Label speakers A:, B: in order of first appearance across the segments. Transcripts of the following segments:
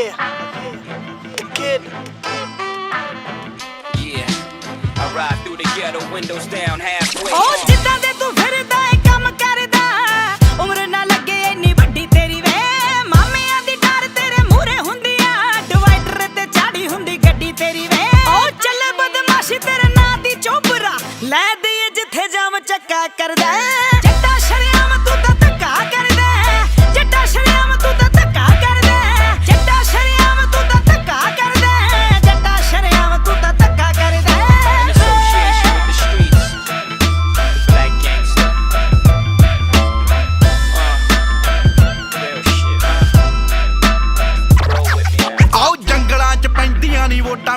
A: Yeah, the kid.
B: Yeah, I ride through the ghetto, windows down halfway.
C: ਉਹ ਜਿੱਦਾਂ ਦੇ ਤੂੰ ਫਿਰਦਾ ਏ ਕੰਮ ਕਰਦਾ। ਉਮਰ ਨਾ ਲੱਗੇ ਇੰਨੀ ਵੱਡੀ ਤੇਰੀ ਵੇ। ਮਾਮਿਆਂ ਦੀ ਡਰ ਤੇਰੇ ਮੂਹਰੇ ਹੁੰਦੀ ਆ ਡਿਵਾਈਡਰ ਤੇ ਚਾੜੀ ਹੁੰਦੀ ਗੱਡੀ ਤੇਰੀ ਵੇ। ਉਹ ਚੱਲੇ ਬਦਮਾਸ਼ੀ ਤੇਰੇ ਨਾਂ ਦੀ ਚੋਬਰਾ ਲੈ ਦੇ ਜਿੱਥੇ ਜਾਮ ਚੱਕਾ ਕਰਦਾ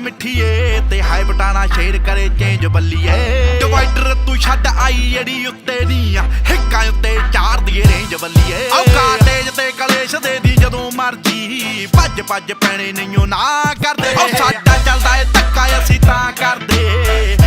D: ਮਿੱਠੀਏ ਤੇ ਹਾਈ ਬਟਾਣਾ ਸ਼ੇਰ ਕਰੇ ਚੇਂਜ ਬੱਲੀਏ। ਡਿਵਾਈਡਰ ਤੂੰ ਛੱਡ ਆਈ ਜਿਹੜੀ ਉੱਤੇ ਨਹੀਂ ਆ। ਹਿੱਕਾਂ ਉੱਤੇ ਚਾਰ ਦੀਏ ਰੇਂਜ ਬੱਲੀਏ। ਆਓ ਕਾਟੇਜ ਤੇ ਕਲੇਸ਼ ਦੇ ਦੀ ਜਦੋਂ ਮਰਜ਼ੀ। ਭੱਜ ਭੱਜ ਪੈਣੇ ਨਹੀਂਓ ਨਾ ਕਰਦੇ। ਆਓ ਸਾਡਾ ਚੱਲਦਾ ਏ ਧੱਕਾ ਅਸੀਂ ਤਾਂ ਕਰਦੇ।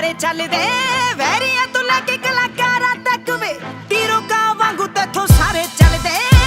C: ਤੇਰੇ ਚੱਲਦੇ ਵੈਰੀਆਂ ਤੋਂ ਲੈ ਕੇ ਕਲਾਕਾਰਾਂ ਤੱਕ ਵੇ ਤੀਰੋ ਕਾ ਵਾਂਗੂ ਤੇਥੋਂ ਸਾਰੇ ਚੱਲਦੇ।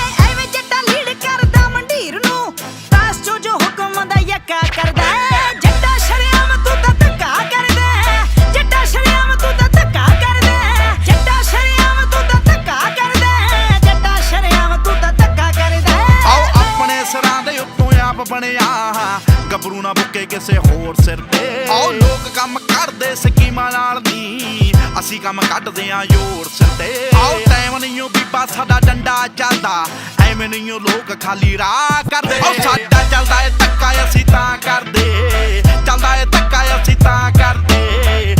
D: ਗੱਭਰੂ ਨਾ ਬੁੱਕੇ ਕਿਸੇ ਹੋਰ ਸਿਰ ਤੇ। ਆਓ ਲੋਕ ਕੰਮ ਕਰਦੇ ਸਕੀਮਾਂ ਨਾਲ ਨਹੀਂ ਅਸੀਂ ਕੰਮ ਕੱਢਦੇ ਆਂ ਜ਼ੋਰ ਸਿਰ ਤੇ। ਆਓ ਟਾਈਮ ਨਹੀਂਓ ਬੀਬਾ ਸਾਡਾ ਡੰਡਾ ਚੱਲਦਾ। ਐਵੇਂ ਨਹੀਂਓ ਲੋਕ ਖਾਲੀ ਰਾਹ ਕਰਦੇ। ਆਓ ਸਾਡਾ ਚੱਲਦਾ ਏ ਧੱਕਾ ਅਸੀਂ ਤਾਂ ਕਰਦੇ। ਚੱਲਦਾ ਏ ਧੱਕਾ ਅਸੀਂ ਤਾਂ ਕਰਦੇ।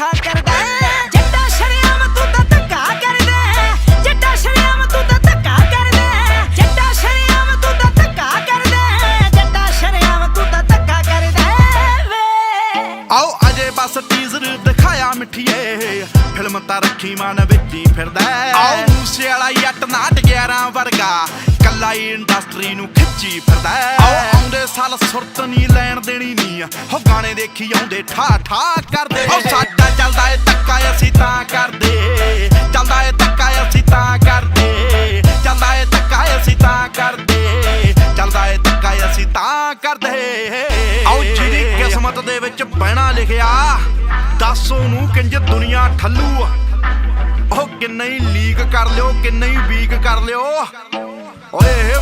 C: ਉੱਤੇ ਲੱਖਾਂ ਕਰਦਾ ਜੱਟਾ ਸ਼ਰਿਆਮ ਤੂੰ ਤਾਂ ਧੱਕਾ ਕਰਦਾ ਜੱਟਾ ਸ਼ਰਿਆਮ ਤੂੰ ਤਾਂ ਧੱਕਾ ਕਰਦਾ ਜੱਟਾ ਸ਼ਰਿਆਮ ਤੂੰ ਤਾਂ ਧੱਕਾ ਕਰਦਾ ਜੱਟਾ ਸ਼ਰਿਆਮ ਤੂੰ ਤਾਂ ਧੱਕਾ ਕਰਦਾ ਵੇ।
D: ਆਓ ਅਜੇ ਬਸ ਟੀਜ਼ਰ ਦਿਖਾਇਆ ਮਿੱਠੀਏ। ਫਿਲਮ ਤਾਂ ਰੱਖੀ ਮਨ ਵਿੱਚ ਹੀ ਫਿਰਦਾ। ਆਓ ਮੂਸੇ ਵਾਲਾ ਜੱਟ ਨਾਟ 11 ਵਰਗਾ। ਕੱਲਾ ਹੀ ਇੰਡਸਟਰੀ ਨੂੰ ਖਿੱਚੀ ਫਿਰਦਾ ਆਉਂਦੇ ਸਾਲ ਸੁਰਤ ਨਹੀਂ ਲੈਣ ਦੇਣੀ ਨਹੀਂ ਹੋ ਗਾਣੇ ਦੇਖੀ ਆਉਂਦੇ ਠਾ ਠਾ ਕਰਦੇ ਪਹਿਣਾ ਲਿਖਿਆ, ਦੱਸ ਉਹਨੂੰ ਕਿੰਜ ਦੁਨੀਆ ਠੱਲੂ ਉਹ ਕਿੰਨੇ ਹੀ ਲੀਕ ਕਰ ਲਿਓ, ਕਿੰਨੇ ਹੀ ਵੀਕ ਕਰ ਲਿਓ। ਓਏ